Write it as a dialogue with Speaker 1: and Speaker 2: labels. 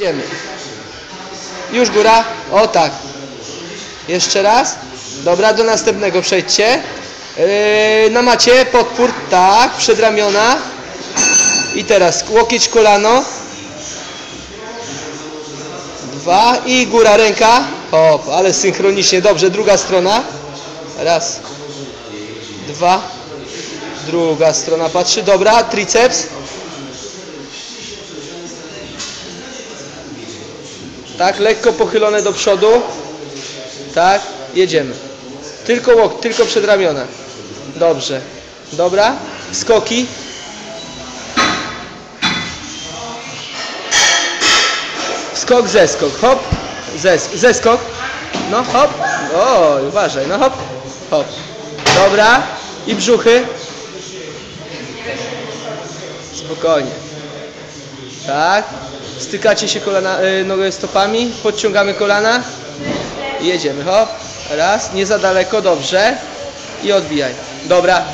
Speaker 1: Idziemy. Już góra. O tak. Jeszcze raz. Dobra, do następnego przejdźcie. Yy, na macie podpór, tak, przedramiona. I teraz łokieć, kolano. Dwa i góra, ręka. Hop, ale synchronicznie, dobrze. Druga strona. Raz. Dwa. Druga strona patrzy, dobra. Triceps. Tak, lekko pochylone do przodu. Tak, jedziemy. Tylko łok, tylko przed ramiona. Dobrze. Dobra. Skoki. Skok, zeskok. Hop. Zes zeskok. No, hop. O, uważaj. No, hop. Hop. Dobra. I brzuchy. Spokojnie. Tak. Stykacie się kolana, y, nogę stopami, podciągamy kolana i jedziemy. Hop. Raz, nie za daleko, dobrze. I odbijaj. Dobra.